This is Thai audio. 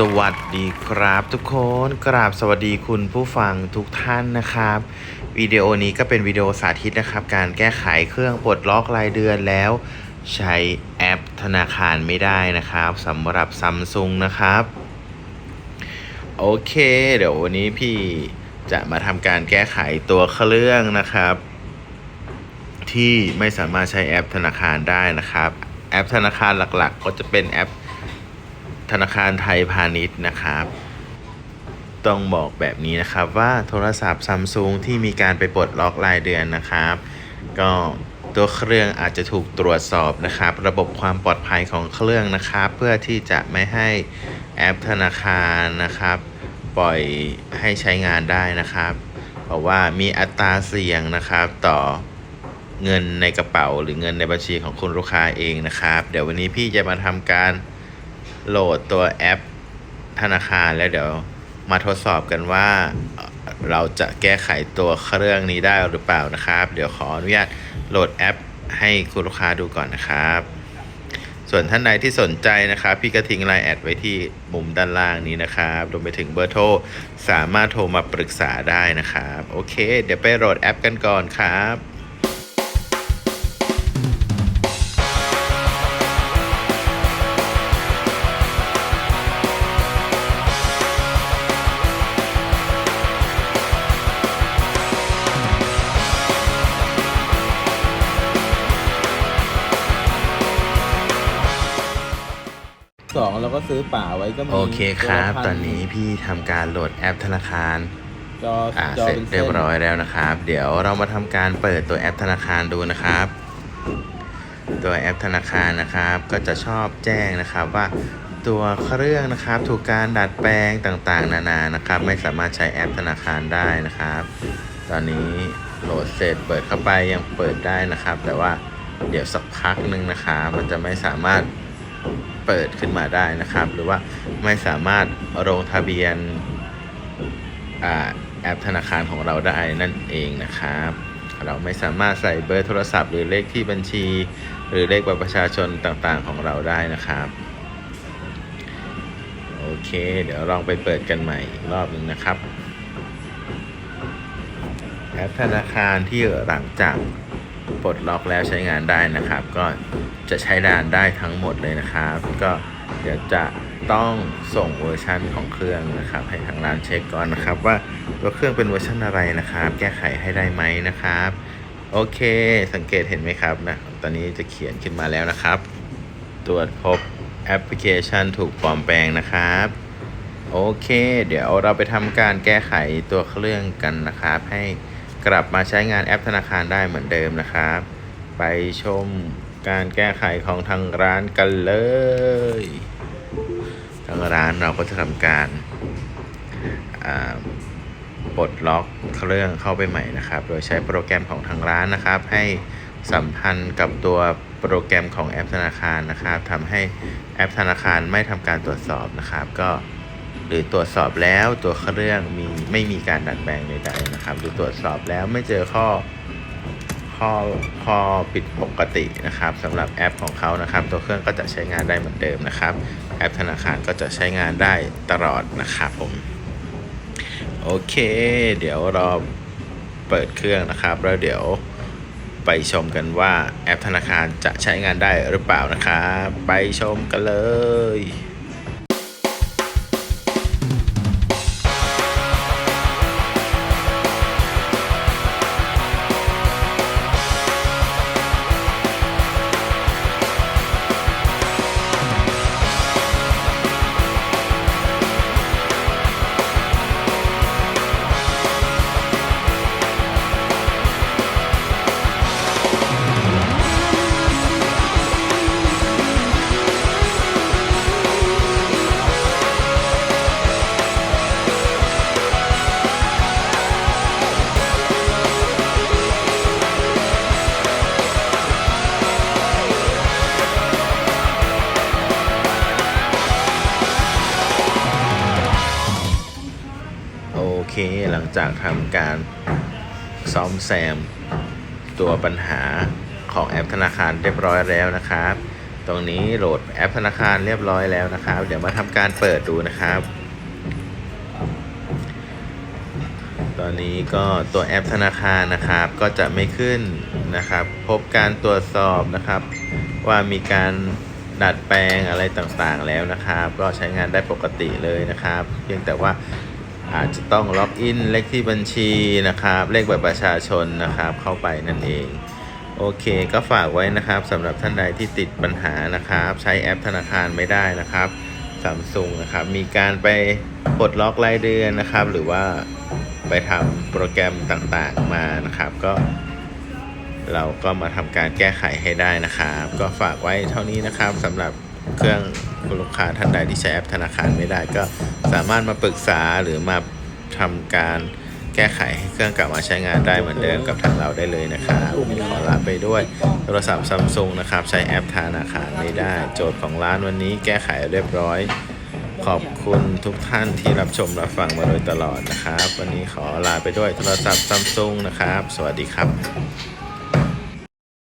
สวัสดีครับทุกคนกราบสวัสดีคุณผู้ฟังทุกท่านนะครับ วิดีโอนี้ก็เป็นวิดีโอสาธิตนะครับ การแก้ไขเครื่องปลดล็อกรายเดือนแล้ว ใช้แอปธนาคารไม่ได้นะครับสำหรับซัมซุงนะครับ โอเค เดี๋ยววันนี้พี่จะมาทำการแก้ไขตัวเครื่องนะครับ ที่ไม่สามารถใช้แอปธนาคารได้นะครับ แอปธนาคารหลักๆ ก็จะเป็นแอป ธนาคารไทยพาณิชย์นะครับ ต้องบอกแบบนี้นะครับว่าโทรศัพท์ซัมซุงที่มีการไปปลดล็อกรายเดือนนะครับ ก็ตัวเครื่องอาจจะถูกตรวจสอบนะครับ ระบบความปลอดภัยของเครื่องนะครับ เพื่อที่จะไม่ให้แอปธนาคารนะครับ ปล่อยให้ใช้งานได้นะครับ เพราะว่ามีอัตราเสี่ยงนะครับต่อเงินในกระเป๋าหรือเงินในบัญชีของคุณลูกค้าเองนะครับ เดี๋ยววันนี้พี่จะมาทำการ โหลดตัวแอปธนาคารแล้วเดี๋ยวมาทดสอบกันว่าเราจะแก้ไขตัวเครื่องนี้ได้หรือเปล่านะครับ เดี๋ยวขออนุญาตโหลดแอป ให้คุณลูกค้าดูก่อนนะครับ ส่วนท่านใดที่สนใจนะครับ พี่ก็ทิ้งไลน์แอดไว้ที่มุมด้านล่างนี้นะครับรวมไปถึงเบอร์โทรสามารถโทรมาปรึกษาได้นะครับ โอเค เดี๋ยวไปโหลดแอปกันก่อนครับ สองเราก็ซื้อป่าไว้ก็มีโอเคครับตัวละพัตอนนี้พี่ทำการโหลดแอปธนาคารจออ่าจอเสร็จเป็นเรียบส้นร้อยแล้วนะครับ เดี๋ยวเรามาทำการเปิดตัวแอปธนาคารดูนะครับ ตัวแอปธนาคารนะครับ ก็จะชอบแจ้งนะครับว่าตัวเครื่องนะครับ ถูกการดัดแปลงต่างๆ นานานะครับ ไม่สามารถใช้แอปธนาคารได้นะครับ ตอนนี้โหลดเสร็จเปิดเข้าไปยังเปิดได้นะครับ แต่ว่าเดี๋ยวสักพักหนึ่งนะครับมันจะไม่สามารถ เปิดขึ้นมาได้นะครับ หรือว่าไม่สามารถลงทะเบียนอแอปธนาคารของเราได้นั่นเองนะครับ เราไม่สามารถใส่เบอร์โทรศัพท์ หรือเลขที่บัญชี หรือเลขบัตรประชาชนต่างๆของเราได้นะครับโอเค เดี๋ยวลองไปเปิดกันใหม่อีกรอบหนึ่งนะครับแอปธนาคารที่หลังจาก ปลดล็อกแล้วใช้งานได้นะครับ ก็จะใช้งานได้ทั้งหมดเลยนะครับ ก็เดี๋ยวจะต้องส่งเวอร์ชันของเครื่องนะครับ ให้ทางร้านเช็คก่อนนะครับ ว่าตัวเครื่องเป็นเวอร์ชันอะไรนะครับ แก้ไขให้ได้ไหมนะครับ โอเค สังเกตเห็นไหมครับนะตอนนี้จะเขียนขึ้นมาแล้วนะครับ ตรวจพบแอปพลิเคชันถูกปลอมแปลงนะครับ โอเค เดี๋ยวเราไปทำการแก้ไขตัวเครื่องกันนะครับให้ กลับมาใช้งานแอปธนาคารได้เหมือนเดิมนะครับ ไปชมการแก้ไขของทางร้านกันเลย ทางร้านเราก็จะทำการปลดล็อกเครื่องเข้าไปใหม่นะครับ โดยใช้โปรแกรมของทางร้านนะครับ ให้สัมพันธ์กับตัวโปรแกรมของแอปธนาคารนะครับทำให้แอปธนาคารไม่ทำการตรวจสอบนะครับ ก็ หรือตรวจสอบแล้วตัวเครื่องมีไม่มีการดัดแปลงใดๆนะครับ หรือตรวจสอบแล้วไม่เจอข้อข้อข้อผิดปกตินะครับสำหรับแอปของเขานะครับ ตัวเครื่องก็จะใช้งานได้เหมือนเดิมนะครับ แอปธนาคารก็จะใช้งานได้ตลอดนะครับผมโอเค เดี๋ยวเราเปิดเครื่องนะครับ แล้วเดี๋ยวไปชมกันว่าแอปธนาคารจะใช้งานได้หรือเปล่านะครับ ไปชมกันเลย เคหลังจากทำการซ่อมแซม ตัวปัญหาของแอปธนาคารเรียบร้อยแล้วนะครับ ตรงนี้โหลดแอปธนาคารเรียบร้อยแล้วนะครับ เดี๋ยวมาทำการเปิดดูนะครับ ตอนนี้ก็ตัวแอปธนาคารนะครับ ก็จะไม่ขึ้นนะครับ พบการตรวจสอบนะครับ ว่ามีการดัดแปลงอะไรต่างๆแล้วนะครับ ก็ใช้งานได้ปกติเลยนะครับ เพียงแต่ว่า อาจจะต้องล็อกอินเลขที่บัญชีนะครับ เลขบัตรประชาชนนะครับ เข้าไปนั่นเอง โอเคก็ฝากไว้นะครับสำหรับท่านใดที่ติดปัญหานะครับ ใช้แอปธนาคารไม่ได้นะครับซัมซุงนะครับมีการไปปลดล็อกรายเดือนนะครับ หรือว่าไปทำโปรแกรมต่างๆมานะครับ ก็ เราก็มาทำการแก้ไขให้ได้นะครับ ก็ฝากไว้เท่านี้นะครับสำหรับเครื่องคุณลูกค้าท่านใดที่ใช้แอปธนาคารไม่ได้ก็ สามารถมาปรึกษาหรือมาทำการแก้ไขให้เครื่องกลับมาใช้งานได้เหมือนเดิมกับทางเราได้เลยนะครับวันนี้ขอลาไปด้วยโทรศัพท์ซัมซุงนะครับ ใช้แอปธนาคารไม่ได้ โจทย์ของร้านวันนี้แก้ไขเรียบร้อย ขอบคุณทุกท่านที่รับชมรับฟังมาโดยตลอดนะครับ วันนี้ขอลาไปด้วยโทรศัพท์ซัมซุงนะครับ สวัสดีครับ